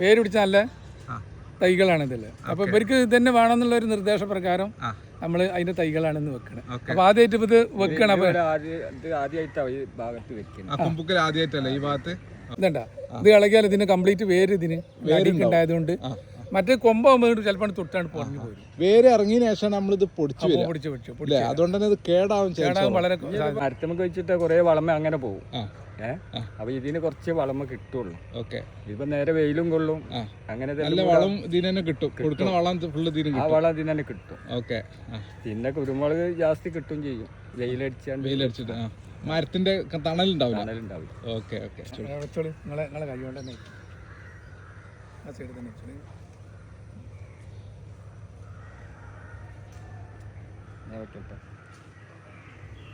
വേര് പിടിച്ച നല്ല. തൈകളാണ് ഇതിൽ അപ്പോൾ ഇവർക്ക് ഇത് തന്നെ വേണമെന്നുള്ള ഒരു നിർദ്ദേശപ്രകാരം. നമ്മൾ അതിന്റെ തൈകളാണെന്ന് വെക്കണേ. അപ്പോൾ ആദ്യമായിട്ട് ഇത് വെക്കണം ഈ ഭാഗത്ത് വെക്കുന്നത് ആ. കുമ്പുക്കൽ ആദ്യമായിട്ടല്ലേ ഈ ഭാഗത്ത്? ഇതണ്ട. ഇത് ഇളകിയാൽ ഇതിന് കംപ്ലീറ്റ് വേര് ഇതിന് ഉണ്ടായതുകൊണ്ട് ആ മറ്റേ കൊമ്പാകുമ്പോൾ ചിലപ്പോൾ തൊട്ടാണ് പൊറഞ്ഞു പോരും. വേര് ഇറങ്ങിയ ശേഷം നമ്മളിത് പൊടിച്ചു പൊടിച്ചു പൊടിച്ചു പൊടിച്ച് അല്ലേ? അതുകൊണ്ട് തന്നെ ഇത് കേടാവും ചാൻസ് വളരെ അടുത്തമ്മക്ക് വെച്ചിട്ട് കുറെ വളമ അങ്ങനെ പോകും അപ്പൊ ഇതിന് കുറച്ച് വളമ കിട്ടുള്ളൂ. ഓക്കെ. ഇപ്പൊ നേരെ വെയിലും കൊള്ളും. അങ്ങനെ നല്ല തന്നെ വളം ഇതിന് തന്നെ കിട്ടും. കൊടുക്കുന്ന വളം ഫുള്ള് ഇതിന് ആ കിട്ടും. വളം ഇതിന് തന്നെ കിട്ടും. ഓക്കെ. പിന്നെ കുരുമുളക് ജാസ്തി കിട്ടും ചെയ്യും. വെയിലടിച്ചാണ്ട്. വെയിലടിച്ചിട്ട് മരത്തിന്റെ തണലുണ്ടാവും തണലുണ്ടാവില്ല? Okay okay. വെച്ചോളി. നിങ്ങളെ നിങ്ങളെ കൈ കൊണ്ട് തന്നെ ആ സൈഡിൽ തന്നെ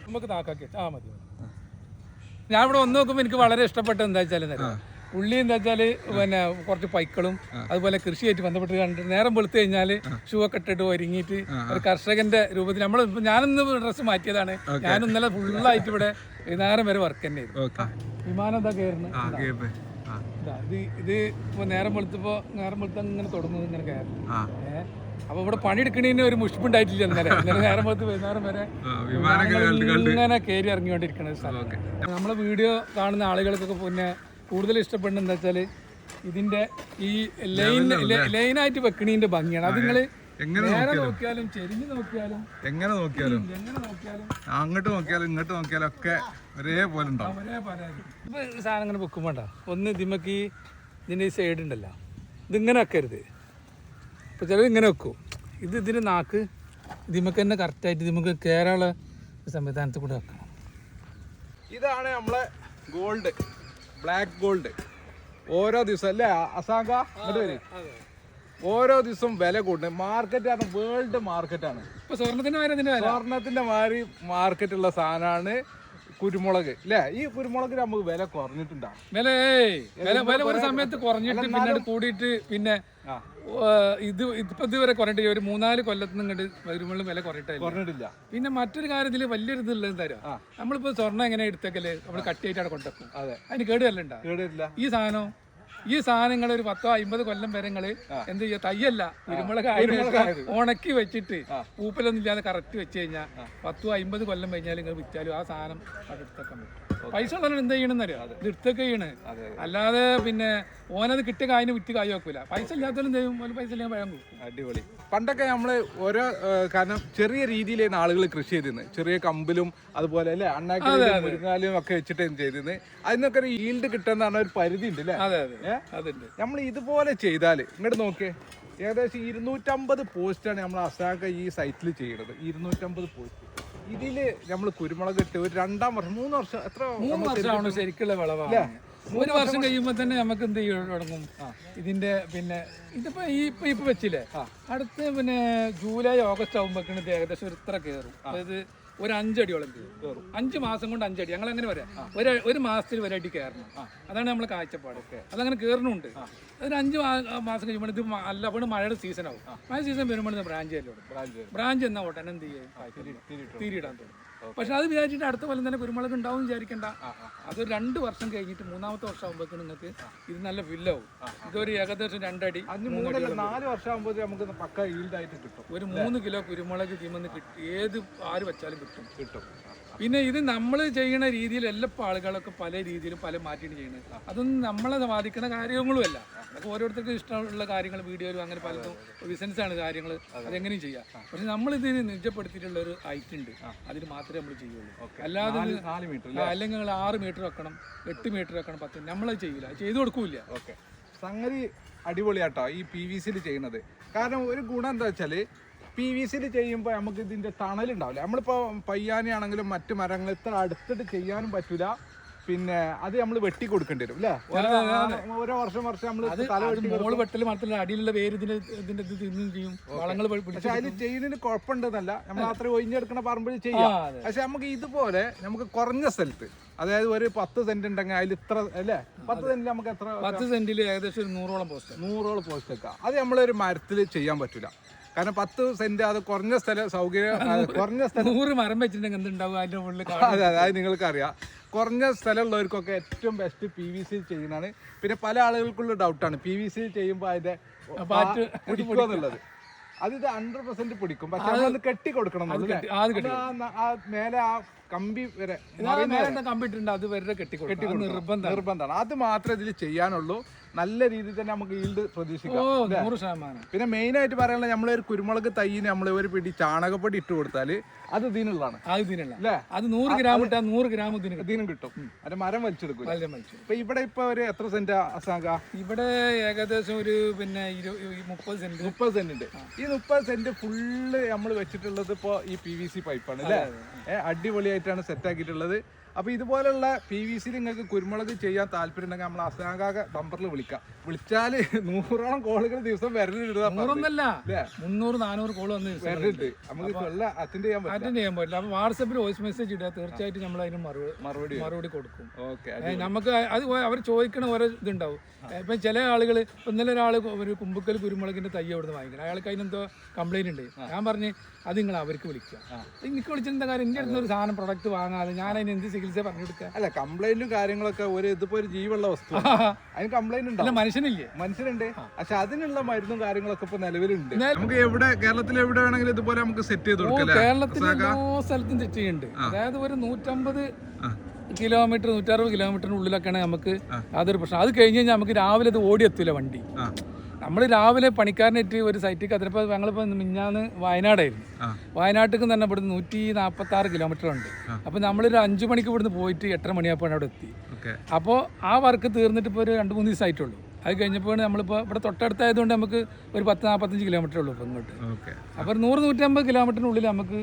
നമുക്ക് താക്കാക്കി ആ മതി. ഞാൻ ഇവിടെ വന്ന് നോക്കുമ്പോൾ എനിക്ക് വളരെ ഇഷ്ടപ്പെട്ടത് എന്താ വെച്ചാൽ ഉള്ളി എന്താ വെച്ചാൽ പിന്നെ കുറച്ച് പൈക്കളും അതുപോലെ കൃഷിയായിട്ട് ബന്ധപ്പെട്ട് കണ്ടിട്ട് നേരം വെളുത്തു കഴിഞ്ഞാൽ ഷൂ ഒക്കെ ഇട്ടിട്ട് ഒരുങ്ങിയിട്ട് ഒരു കർഷകന്റെ രൂപത്തിൽ നമ്മൾ ഞാനിന്ന് ഡ്രസ്സ് മാറ്റിയതാണ്. ഞാൻ ഇന്നലെ ഫുള്ളായിട്ട് ഇവിടെ നേരം വരെ വർക്ക് തന്നെ വിമാനം എന്താ കയറുന്നത്? ഇതാ, ഇത് നേരം വെളുത്തപ്പോ നേരം വെളുത്ത ഇങ്ങനെ തുടങ്ങുന്നത് ഇങ്ങനെ കയറുന്നു ഏഹ് അപ്പൊ ഇവിടെ പണിയെടുക്കണതിന് ഒരു മുഷിപ്പുണ്ടായിട്ടില്ല ഇന്നലെ. ഇന്നലെ നേരം വെളുത്ത് വൈകുന്നേരം വരെ ഇങ്ങനെ കയറി ഇറങ്ങിക്കൊണ്ടിരിക്കണ സ്ഥലം. നമ്മളെ വീഡിയോ കാണുന്ന ആളുകൾക്കൊക്കെ പിന്നെ കൂടുതൽ ഇഷ്ടപ്പെടുന്നത് എന്താ വെച്ചാൽ ഇതിന്റെ ഈ ലൈൻ ലൈൻ ലൈനായിട്ട് വെക്കണീന്റെ ഭംഗിയാണ്. അത്. നിങ്ങൾ എങ്ങനെ നോക്കിയാലും? ചെരിഞ്ഞു നോക്കിയാലും എങ്ങനെ നോക്കിയാലും? എങ്ങനെ നോക്കിയാലും. അങ്ങോട്ട് നോക്കിയാലും ഇങ്ങോട്ട് നോക്കിയാലും ഒക്കെ ഒരേപോലെ ഉണ്ടാവും. ഒരേ പരാതി ഇപ്പൊ സാധനം ഇങ്ങനെ വെക്കുമ്പോണ്ട ഒന്ന് ഇതിമ്മക്ക് ഇതിന്റെ ഈ സൈഡ് ഉണ്ടല്ലോ. ഇതിങ്ങനെ വെക്കരുത്. ഇപ്പൊ ചിലർ ഇങ്ങനെ വെക്കും. ഇത് ഇതിന്റെ നാക്ക് ഇതിമക്ക് തന്നെ കറക്റ്റായിട്ട് ഇതിമക്ക് കേരള സംവിധാനത്തിൽ കൂടെ വെക്കണം. ഇതാണ് നമ്മളെ ഗോൾഡ് ബ്ലാക്ക് ഗോൾഡ് ഓരോ ദിവസം അല്ലേ അസാങ്ക? ഓരോ ദിവസം വില കൂടുന്നത്. മാർക്കറ്റ് ആണ് വേൾഡ് മാർക്കറ്റാണ് സ്വർണത്തിന്റെ സ്വർണത്തിന്റെ മാതിരി മാർക്കറ്റുള്ള സാധനമാണ്. കുരുമുളക് അല്ലേ ഈ കുരുമുളക് നമുക്ക് വില കുറഞ്ഞിട്ടുണ്ടാവും വില വില വില ഒരു സമയത്ത് കുറഞ്ഞിട്ട് പിന്നെ കൂടിയിട്ട് പിന്നെ ഇത് ഇപ്പൊ ഇതുവരെ കുറഞ്ഞിട്ട് ഒരു മൂന്നാൽ കൊല്ലത്തിന് ഇങ്ങോട്ട് കുരുമുളക് വില കുറഞ്ഞിട്ടില്ല? കുറഞ്ഞിട്ടില്ല. പിന്നെ മറ്റൊരു കാര്യത്തിൽ വലിയൊരു ഇത് എന്താ തരാം നമ്മളിപ്പോ സ്വർണം എങ്ങനെ എടുത്തേക്കൽ? നമ്മൾ കട്ടിയായിട്ടാണ് കൊണ്ടുവെക്കും. അതെ. അതിന് കേട് വരലുണ്ടാ കേടില്ല ഈ സാധനം ഈ സാധനങ്ങൾ ഒരു പത്തോ അമ്പത് കൊല്ലം വരെ എന്ത് ചെയ്യുക തയ്യല്ല. കുരുമുളക് ഉണക്കി വെച്ചിട്ട് പൂപ്പലൊന്നും ഇല്ലാതെ കറക്റ്റ് വെച്ച് കഴിഞ്ഞാൽ പത്തോ അമ്പത് കൊല്ലം കഴിഞ്ഞാൽ നിങ്ങൾ വിറ്റാലും ആ സാധനം അടുത്തൊക്കെ പറ്റും പൈസ ഉള്ളവർ എന്ത് ചെയ്യണമെന്നറിയോ ഇത് എടുത്തൊക്കെ ചെയ്യണ്. അല്ലാതെ പിന്നെ ഓനത് കിട്ടിയ കായിന് വിറ്റ് കായ് വെക്കൂല. പൈസ ഇല്ലാത്തവരും ചെയ്യും? പൈസ ഇല്ലെങ്കിൽ പഴം കൊടുക്കും. അടിപൊളി. പണ്ടൊക്കെ നമ്മൾ ഓരോ കാരണം ചെറിയ രീതിയിലായിരുന്നു ആളുകൾ കൃഷി ചെയ്തിരുന്നത് ചെറിയ കമ്പിലും അതുപോലെ അല്ലേ അണ്ണാക്കിലും ഒക്കെ ഒക്കെ എന്ത് ചെയ്തിരുന്നത് അതിനൊക്കെ ഒരു ഈൽഡ് കിട്ടുന്ന ഒരു പരിധി ഉണ്ട് അല്ലേ? നമ്മൾ ഇതുപോലെ ചെയ്താൽ ഇങ്ങോട്ട് നോക്കിയേ. ഏകദേശം ഇരുന്നൂറ്റമ്പത് പോസ്റ്റാണ് നമ്മൾ അസാക്ക ഈ സൈറ്റിൽ ചെയ്യുന്നത് ഇരുന്നൂറ്റമ്പത് പോസ്റ്റ് ഇതിൽ നമ്മൾ കുരുമുളക് ഇട്ട് ഒരു രണ്ടാം വർഷം മൂന്ന് വർഷം എത്ര മൂന്ന് വർഷമാണ് ശരിക്കുള്ള വിളവാണ് ഒരു വർഷം കഴിയുമ്പോൾ തന്നെ നമുക്ക് എന്ത് ചെയ്യും തുടങ്ങും? ഇതിന്റെ പിന്നെ ഇതിപ്പോ ഈ ഇപ്പൊ ഇപ്പൊ വെച്ചില്ലേ? അടുത്ത് പിന്നെ ജൂലൈ ഓഗസ്റ്റ് ആകുമ്പോഴേക്കാണ് ഇത് ഏകദേശം ഒരു ഇത്ര കയറും. അതായത് ഒരു അഞ്ചടിയോളം കയറും അഞ്ച് മാസം കൊണ്ട് അഞ്ചടി. ഞങ്ങൾ അങ്ങനെ വരാം ഒരു ഒരു മാസത്തിൽ വരെ അടി കയറണം അതാണ് നമ്മളെ കാഴ്ചപ്പാട്. അതങ്ങനെ കയറണുണ്ട്. ഒരു അഞ്ച് മാസം കഴിയുമ്പോൾ ഇത് അല്ല അപ്പോൾ മഴയുടെ സീസൺ ആവും. മഴ സീസൺ വരുമ്പോൾ ബ്രാഞ്ച് ചെയ്യല്ലോ ബ്രാഞ്ച് എന്നാ ഉടനെ എന്ത് ചെയ്യും? തീരിടാൻ തുടങ്ങും. പക്ഷെ അത് വിചാരിച്ചിട്ട് അടുത്ത കൊല്ലം തന്നെ കുരുമുളക് ഉണ്ടാവും വിചാരിക്കണ്ട. അതൊരു രണ്ട് വർഷം കഴിഞ്ഞിട്ട് മൂന്നാമത്തെ വർഷം ആകുമ്പോഴേക്കും നിങ്ങൾക്ക് ഇത് നല്ല വില്ലാവും. ഇതൊരു ഏകദേശം രണ്ടടി നാല് വർഷം ആകുമ്പോൾ നമുക്ക് പക്ക ഈൽഡായിട്ട് കിട്ടും. ഒരു മൂന്ന് കിലോ കുരുമുളക് തീമെന്ന് കിട്ടി. ഏത് ആര് വെച്ചാലും കിട്ടും. കിട്ടും. പിന്നെ ഇത് നമ്മൾ ചെയ്യുന്ന രീതിയിൽ എല്ലാ ആളുകളൊക്കെ പല രീതിയിലും പല മാറ്റിയിട്ട് ചെയ്യുന്നത് അതൊന്നും നമ്മളെ ബാധിക്കുന്ന കാര്യങ്ങളുമല്ല. അതൊക്കെ ഓരോരുത്തർക്കും ഇഷ്ടമുള്ള കാര്യങ്ങൾ വീഡിയോയിലും അങ്ങനെ പലതും ബിസിനസ് ആണ് കാര്യങ്ങൾ അതെങ്ങനെയും ചെയ്യാം. പക്ഷെ നമ്മൾ ഇതിന് നിജപ്പെടുത്തിയിട്ടുള്ള ഒരു ഹൈറ്റ് ഉണ്ട്. അതിന് മാത്രമേ നമ്മൾ ചെയ്യുള്ളൂ. അല്ലാതെ അല്ലെങ്കിൽ നിങ്ങൾ ആറ് മീറ്റർ വെക്കണം എട്ട് മീറ്റർ വെക്കണം പത്ത് നമ്മളത് ചെയ്യില്ല. ചെയ്തു കൊടുക്കൂല ഓക്കെ. സംഗതി അടിപൊളിയാട്ടോ ഈ പി വി സിയിൽ ചെയ്യുന്നത്. കാരണം ഒരു ഗുണം എന്താ വെച്ചാൽ പി വി സിയിൽ ചെയ്യുമ്പോൾ നമുക്ക് ഇതിന്റെ തണലുണ്ടാവില്ല നമ്മളിപ്പോൾ പയ്യാനെയാണെങ്കിലും മറ്റ് മരങ്ങൾ ഇത്ര അടുത്തിട്ട് ചെയ്യാനും പറ്റില്ല പിന്നെ അത് നമ്മൾ വെട്ടി കൊടുക്കേണ്ടി വരും അല്ലേ ഓരോ- വർഷം വർഷം നമ്മൾ മോൾ വെട്ടൽ മാത്രമല്ല അടിയിലുള്ള വേര് ഇതിന്റെ ഇതിന്റെ ഇത് തിന്നും ചെയ്യും. വളങ്ങൾ പക്ഷെ അതിന് ചെയ്യുന്നതിന് കുഴപ്പമുണ്ടെന്നല്ല നമ്മൾ അത്ര ഒഴിഞ്ഞെടുക്കണ പറമ്പിൽ ചെയ്യാം. പക്ഷെ നമുക്ക് ഇതുപോലെ നമുക്ക് കുറഞ്ഞ സ്ഥലത്ത് അതായത് ഒരു പത്ത് സെന്റ് ഉണ്ടെങ്കിൽ അതിൽ ഇത്ര അല്ലേ? പത്ത് സെന്റിൽ നമുക്ക് എത്ര പത്ത് സെന്റിൽ ഏകദേശം ഒരു നൂറോളം പോസ്റ്റ്. നൂറോളം പോസ്റ്റ് വെക്കാം അത് നമ്മളൊരു മരത്തിൽ ചെയ്യാൻ പറ്റൂല. കാരണം പത്ത് സെന്റ് അത് കുറഞ്ഞ സ്ഥലം സൗകര്യം കുറഞ്ഞ സ്ഥലം നൂറ് മരം വെച്ചിട്ടുണ്ടെങ്കിൽ എന്തുണ്ടാവും അതിന്റെ ഉള്ളിൽ അതെ അതെ അത് നിങ്ങൾക്കറിയാം. കുറഞ്ഞ സ്ഥലമുള്ളവർക്കൊക്കെ ഏറ്റവും ബെസ്റ്റ് പി വി സി ചെയ്യുന്നതാണ്. പിന്നെ പല ആളുകൾക്കുള്ള ഡൗട്ടാണ് പി വി സി ചെയ്യുമ്പോൾ അതിന്റെ പിടിക്കുക എന്നുള്ളത്. അത് ഇത് ഹൺഡ്രഡ് പെർസെന്റ് പിടിക്കും. പക്ഷെ നമ്മളൊന്ന് കെട്ടി കൊടുക്കണം മേലെ ആ കമ്പി വരെ കമ്പിട്ടുണ്ട് അത് വരെ കെട്ടി നിർബന്ധം നിർബന്ധമാണ്. അത് മാത്രമേ ഇതിൽ ചെയ്യാനുള്ളൂ. നല്ല രീതിയിൽ തന്നെ നമുക്ക് ഈൽഡ് പ്രതീക്ഷിക്കാം. നൂറ് ശതമാനം. പിന്നെ മെയിൻ ആയിട്ട് പറയാനുള്ള ഒരു കുരുമുളക് തൈയിന് നമ്മൾ ഒരു പിടി ചാണകപ്പൊടി ഇട്ട് കൊടുത്താൽ അത് ഇതിനുള്ളതാണ്. അത് ഇതിനുള്ള. അത് നൂറ് ഗ്രാം ഇട്ടാൽ നൂറ് ഗ്രാം ഇതിന് കിട്ടും. ഇതിനും കിട്ടും. അതിന്റെ മരം വലിച്ചെടുക്കും. ഇപ്പൊ ഇവിടെ ഇപ്പൊ ഒരു എത്ര സെന്റ് അസാങ്ക? ഇവിടെ ഏകദേശം ഒരു പിന്നെ മുപ്പത് സെന്റ് മുപ്പത് സെന്റ് ഉണ്ട്. ഈ മുപ്പത് സെന്റ് ഫുള്ള് നമ്മൾ വെച്ചിട്ടുള്ളത് ഇപ്പൊ ഈ പി വി സി പൈപ്പാണ് അല്ലേ? അടിപൊളിയായിട്ടാണ് സെറ്റ് ആക്കിയിട്ടുള്ളത്. അപ്പൊ ഇതുപോലുള്ള പി വി സി നിങ്ങൾക്ക് കുരുമുളക് ചെയ്യാൻ താല്പര്യം ഉണ്ടെങ്കിൽ നമ്മൾ അസാങ്കാക നമ്പറിൽ വിളിക്കാം. വിളിച്ചാൽ നൂറോളം കോളുകൾ ദിവസം വരലുണ്ട് നൂറൊന്നല്ല? മുന്നൂറ് നാനൂറ് കോൾ വന്ന് വരലുണ്ട് നമുക്ക് കൊല്ല അറ്റൻഡ് ചെയ്യാൻ അറ്റൻഡ് ചെയ്യാൻ പറ്റില്ല. അപ്പോൾ വാട്സപ്പിൽ വോയിസ് മെസ്സേജ് ഇടുക. തീർച്ചയായിട്ടും നമ്മൾ അതിന് മറുപടി മറുപടി മറുപടി കൊടുക്കും. ഓക്കെ നമുക്ക് അത് അവർ ചോദിക്കണ ഓരോ ഇതുണ്ടാവും. ഇപ്പൊ ചില ആളുകൾ ഇന്നലെ ഒരാൾ ഒരു കുമ്പക്കൽ കുരുമുളകിന്റെ തൈ അവിടുന്ന് വാങ്ങിക്കണം. അയാൾക്ക് അതിനെന്തോ കംപ്ലൈന്റ് ഉണ്ട്. ഞാൻ പറഞ്ഞ് അത് നിങ്ങൾ അവർക്ക് വിളിക്കുക. എനിക്ക് വിളിച്ചെന്താ കാര്യം? എന്റെ അടുത്ത് ഒരു സാധനം പ്രൊഡക്റ്റ് വാങ്ങാതെ ഞാൻ അതിന് എന്ത് ചികിത്സ പറഞ്ഞു കൊടുക്കുക അല്ല കംപ്ലൈന്റും കാര്യങ്ങളൊക്കെ ഒരു ഇതിപ്പോ ഒരു ജീവുള്ള വസ്തു അതിന് കംപ്ലൈന്റ് അല്ല ഉണ്ടാവും മനുഷ്യനില്ലേ? മനുഷ്യനുണ്ട്. പക്ഷെ അതിനുള്ള മരുന്നും കാര്യങ്ങളൊക്കെ ഇപ്പൊ നിലവിലുണ്ട്. നമുക്ക് എവിടെ കേരളത്തിൽ എവിടെ വേണമെങ്കിലും ഇതുപോലെ നമുക്ക് സെറ്റ് ചെയ്ത് കൊടുക്കാം കേരളത്തിൽ എല്ലാ സ്ഥലത്തും സെറ്റ് ചെയ്യുന്നുണ്ട്. അതായത് ഒരു നൂറ്റമ്പത് കിലോമീറ്റർ നൂറ്ററുപത് കിലോമീറ്ററിന് ഉള്ളിലൊക്കെയാണ് നമുക്ക് അതൊരു പ്രശ്നം അത് കഴിഞ്ഞ് കഴിഞ്ഞാൽ നമുക്ക് രാവിലെ അത് ഓടിയെത്തില്ല വണ്ടി. നമ്മൾ രാവിലെ പണിക്കാരനായിട്ട് ഒരു സൈറ്റിൽ അതിനിപ്പോൾ ഞങ്ങളിപ്പോൾ മിഞ്ഞാന്ന് വയനാടായിരുന്നു. വയനാട്ടിൽ തന്നെ ഇവിടുന്ന് നൂറ്റി നാൽപ്പത്തി ആറ് കിലോമീറ്റർ ഉണ്ട് അപ്പോൾ നമ്മളൊരു അഞ്ച് മണിക്ക് ഇവിടുന്ന് പോയിട്ട് എട്ടര മണിയാപ്പാണ് അവിടെ എത്തി. അപ്പോൾ ആ വർക്ക് തീർന്നിട്ട് ഇപ്പോൾ ഒരു രണ്ട് മൂന്ന് ദിവസം ആയിട്ടുള്ളൂ. അത് കഴിഞ്ഞപ്പോൾ നമ്മളിപ്പോൾ ഇവിടെ തൊട്ടടുത്തായതുകൊണ്ട് നമുക്ക് ഒരു പത്ത് നാൽപ്പത്തഞ്ച് കിലോമീറ്റർ ഉള്ളൂ ഇപ്പോൾ ഇങ്ങോട്ട്. അപ്പോൾ ഒരു നൂറ് നൂറ്റമ്പത് കിലോമീറ്ററിനുള്ളിൽ നമുക്ക്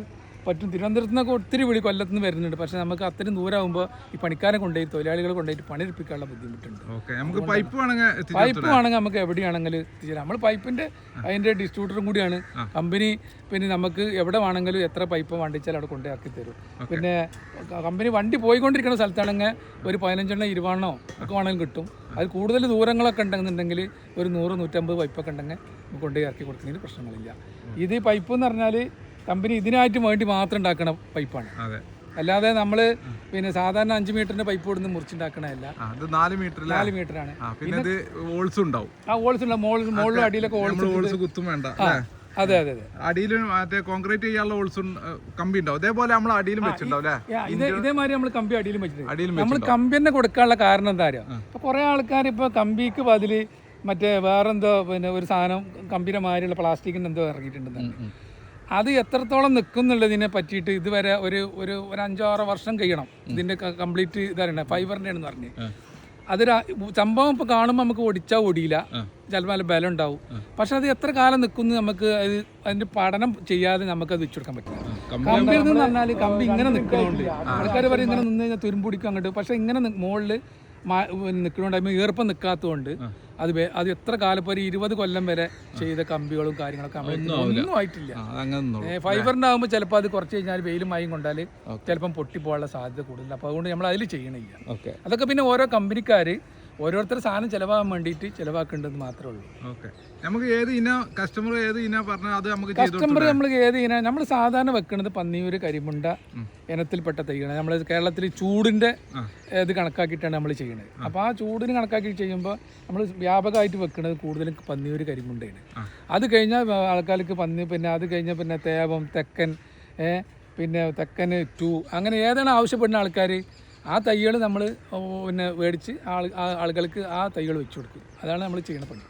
പറ്റും. തിരുവനന്തപുരത്ത് നിന്നൊക്കെ ഒത്തിരി വിളി കൊല്ലത്ത് നിന്ന് വരുന്നുണ്ട്. പക്ഷേ നമുക്ക് അത്രയും ദൂരമാകുമ്പോൾ ഈ പണിക്കാരെ കൊണ്ടുപോയി തൊഴിലാളികളെ കൊണ്ടുപോയിട്ട് പണിയെടുപ്പിക്കാനുള്ള ബുദ്ധിമുട്ടുണ്ട്. നമുക്ക് പൈപ്പ് വേണമെങ്കിൽ പൈപ്പ് വേണമെങ്കിൽ നമുക്ക് എവിടെയാണെങ്കിലും എത്തിച്ചാൽ നമ്മൾ പൈപ്പിന്റെ അതിന്റെ ഡിസ്ട്രിബ്യൂട്ടറും കൂടിയാണ്. കമ്പനി പിന്നെ നമുക്ക് എവിടെ വേണമെങ്കിലും എത്ര പൈപ്പ് വണ്ടിച്ചാൽ അവിടെ കൊണ്ടുപോയി തരും. പിന്നെ കമ്പനി വണ്ടി പോയിക്കൊണ്ടിരിക്കുന്ന സ്ഥലത്താണെങ്കിൽ ഒരു പതിനഞ്ചെണ്ണം ഇരുപതെണ്ണോ ഒക്കെ വേണമെങ്കിലും കിട്ടും. അത് കൂടുതൽ ദൂരങ്ങളൊക്കെ ഉണ്ടെന്നുണ്ടെങ്കിൽ ഒരു നൂറ് നൂറ്റമ്പത് പൈപ്പൊക്കെ ഉണ്ടെങ്കിൽ നമുക്ക് കൊണ്ടുപോയി ഇറക്കി കൊടുക്കുന്നതിന് പ്രശ്നങ്ങളില്ല. ഇത് ഈ പൈപ്പ് എന്ന് പറഞ്ഞാൽ കമ്പനി ഇതിനായിട്ട് വേണ്ടി മാത്രം ഉണ്ടാക്കണ പൈപ്പാണ്. അതെ. അല്ലാതെ നമ്മൾ പിന്നെ സാധാരണ അഞ്ച് മീറ്ററിന്റെ പൈപ്പ് ഇവിടുന്ന് മുറിച്ചുണ്ടാക്കണല്ല അത് നാല് മീറ്റർ നാല് മീറ്ററാണ്. പിന്നെ ഇത് ഓൾസ് ഉണ്ടാവും. ആ ഹോൾസ് ഉണ്ട് മുകളിൽ മുകളിലും അടിയിലൊക്കെ നമ്മൾ ഓൾസ് കുത്തും വേണ്ട അതെ അതെ അതെ. അടിയിൽ മറ്റേ കോൺക്രീറ്റ് ചെയ്യാനുള്ള ഓൾസും കമ്പി ഉണ്ടാവും. അതേപോലെ നമ്മൾ അടിയിലും വെച്ചിട്ടുണ്ടാവും ഇതേ ഇതേമാതിരി നമ്മൾ കമ്പി അടിയിലും വെച്ചിട്ടുണ്ട്. നമ്മൾ കമ്പി തന്നെ കൊടുക്കാനുള്ള കാരണം എന്താ അറിയാം? ഇപ്പൊ കുറെ ആൾക്കാർ ഇപ്പൊ കമ്പിക്ക് ബതിൽ മറ്റേ വേറെന്തോ പിന്നെ ഒരു സാധനം കമ്പിയുടെ മാതിരിയുള്ള പ്ലാസ്റ്റിക്കിന്റെ എന്തോ ഇറങ്ങിയിട്ടുണ്ടെന്ന് അത് എത്രത്തോളം നിൽക്കും എന്നുള്ളതിനെ പറ്റിയിട്ട് ഇതുവരെ ഒരു ഒരു ഒരു അഞ്ചോ ആറോ വർഷം കഴിയണം. ഇതിന്റെ കംപ്ലീറ്റ് ഇതറിയണേ ഫൈബറിന്റെ ആണെന്ന് പറഞ്ഞ് അതൊരു സംഭവം ഇപ്പൊ കാണുമ്പോൾ നമുക്ക് ഒടിച്ചാൽ ഒടിയില്ല ചിലപ്പോൾ നല്ല ബലം ഉണ്ടാവും പക്ഷെ അത് എത്ര കാലം നിൽക്കുന്നു നമുക്ക് അത് അതിന്റെ പഠനം ചെയ്യാതെ നമുക്ക് അത് വെച്ചെടുക്കാൻ പറ്റില്ല. കമ്പി എന്ന് പറഞ്ഞാൽ കമ്പി ഇങ്ങനെ നിൽക്കുന്നുണ്ട് ആൾക്കാർ പറയും ഇങ്ങനെ നിന്ന് കഴിഞ്ഞാൽ തുരുമ്പുടിക്കും അങ്ങോട്ട്. പക്ഷെ ഇങ്ങനെ മുകളിൽ നിൽക്കണോണ്ട് അതിന് ഈർപ്പം നിൽക്കാത്തതുകൊണ്ട് അത് അത് എത്ര കാലം ഒരു ഇരുപത് കൊല്ലം വരെ ചെയ്ത കമ്പികളും കാര്യങ്ങളൊക്കെ ഒന്നും ആയിട്ടില്ല. ഫൈബറിന്റെ ആകുമ്പോൾ ചിലപ്പോൾ അത് കുറച്ച് കഴിഞ്ഞാൽ വെയിലും മയം കൊണ്ടാൽ ചിലപ്പം പൊട്ടിപ്പോകാനുള്ള സാധ്യത കൂടുതൽ അപ്പോൾ അതുകൊണ്ട് നമ്മൾ അതിൽ ചെയ്യണില്ല. അതൊക്കെ പിന്നെ ഓരോ കമ്പനിക്കാർ ഓരോരുത്തർ സാധനം ചിലവാകാൻ വേണ്ടിയിട്ട് ചിലവാക്കേണ്ടത് മാത്രമേ ഉള്ളൂ. ഓക്കെ. നമുക്ക് ഏത് ഇന കസ്റ്റമർ ഏത് ഇന പറഞ്ഞാൽ അത് നമുക്ക് കസ്റ്റമർ നമ്മൾ ഏത് ഇന നമ്മൾ സാധാരണ വെക്കുന്നത് പന്നിയൂര് കരിമുണ്ട ഇനത്തിൽപ്പെട്ട തൈകളാണ്. നമ്മൾ കേരളത്തിൽ ചൂടിന്റെ ഇത് കണക്കാക്കിയിട്ടാണ് നമ്മൾ ചെയ്യുന്നത് അപ്പോൾ ആ ചൂടിന് കണക്കാക്കി ചെയ്യുമ്പോൾ നമ്മൾ വ്യാപകമായിട്ട് വെക്കുന്നത് കൂടുതലും പന്നിയൂര് കരിമുണ്ടയാണ് അത് കഴിഞ്ഞാൽ ആൾക്കാർക്ക് പന്നി പിന്നെ അത് കഴിഞ്ഞാൽ പിന്നെ തേവം തെക്കൻ പിന്നെ തെക്കൻ ടു അങ്ങനെ ഏതാണ് ആവശ്യപ്പെടുന്ന ആൾക്കാർ ആ തൈകൾ നമ്മൾ പിന്നെ മേടിച്ച് ആൾ ആളുകൾക്ക് ആ തൈകൾ വെച്ച് കൊടുക്കും. അതാണ് നമ്മൾ ചെയ്യുന്ന പണി.